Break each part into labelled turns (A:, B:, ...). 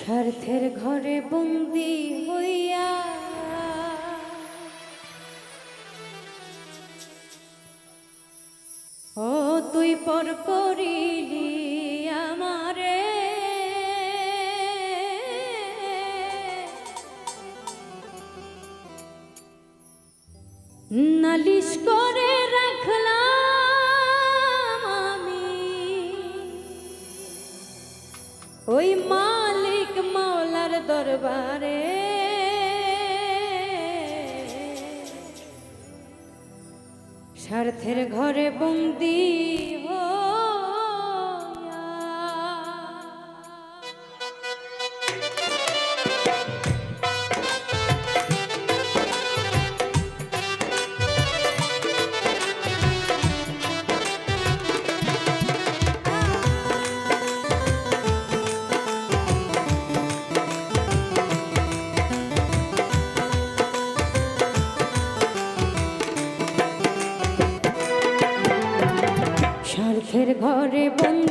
A: স্বার্থের ঘরে বন্দি হইয়া। ও তুই পর করিলি আমারে। নালিশ করে দরবারে। স্বার্থের ঘরে বন্দি ঘরে বন্ধু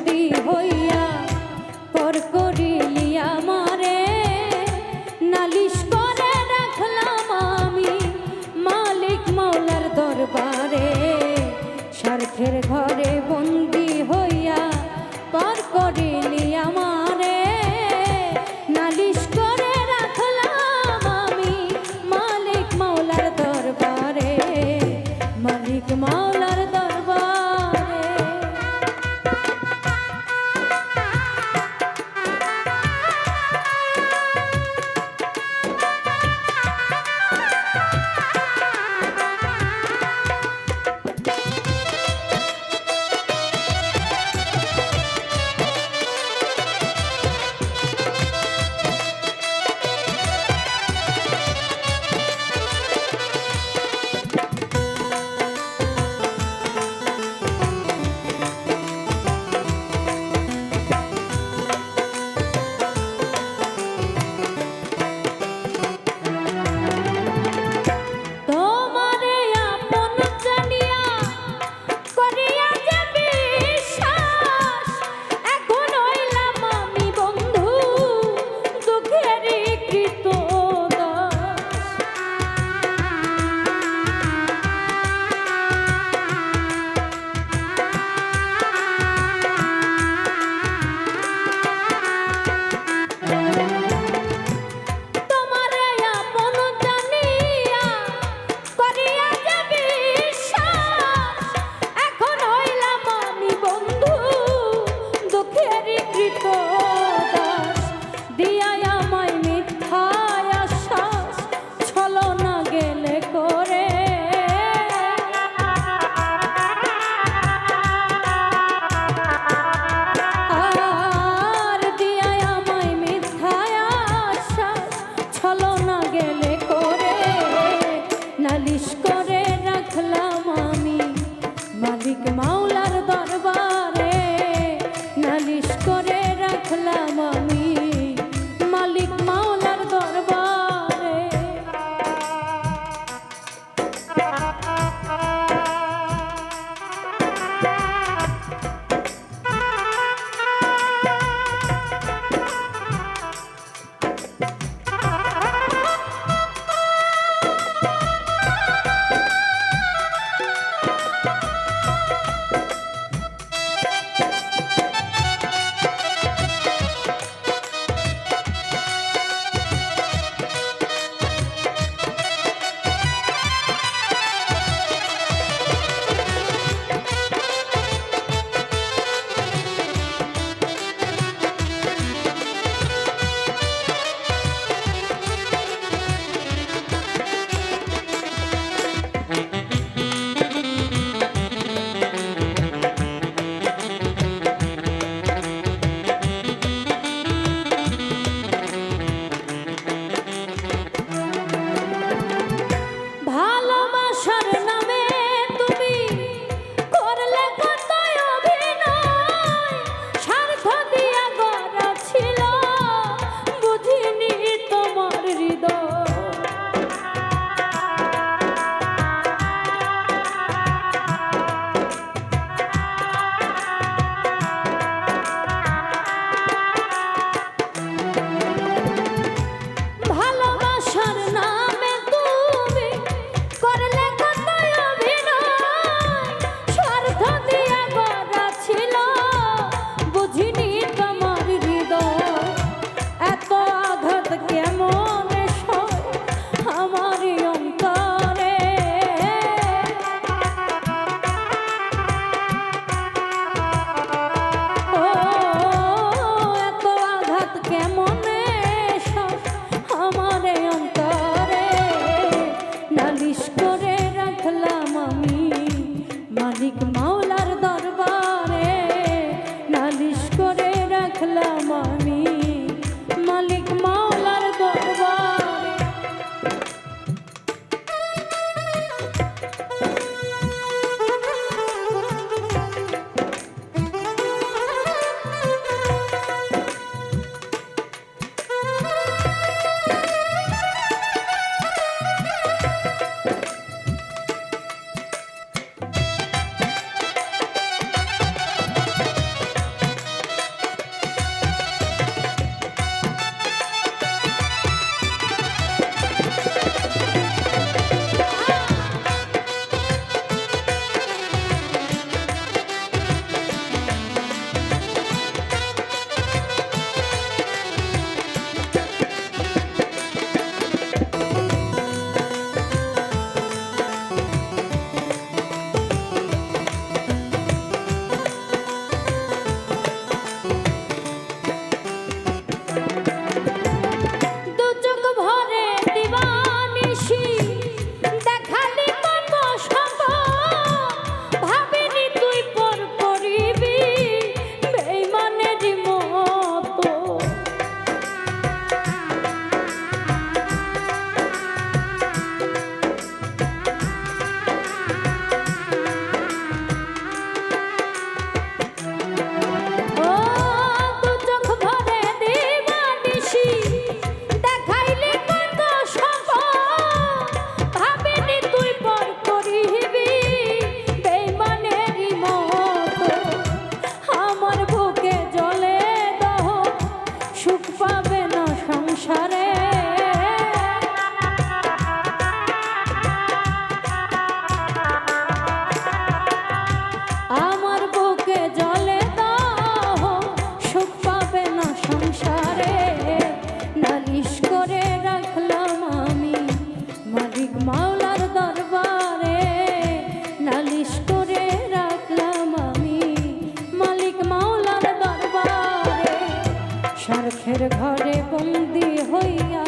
A: তোর ঘরে বন্দি হইয়া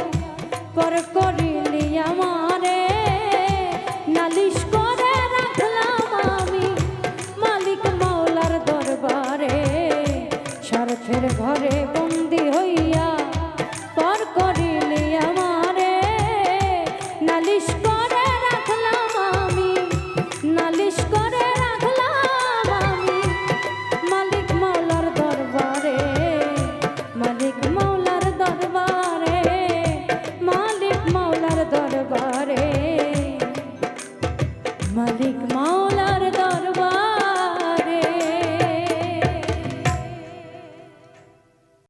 A: পর করিলি আমারে। নালিশ করে রাখলাম আমি মালিক মাওলার দরবারে। স্বার্থের ঘরে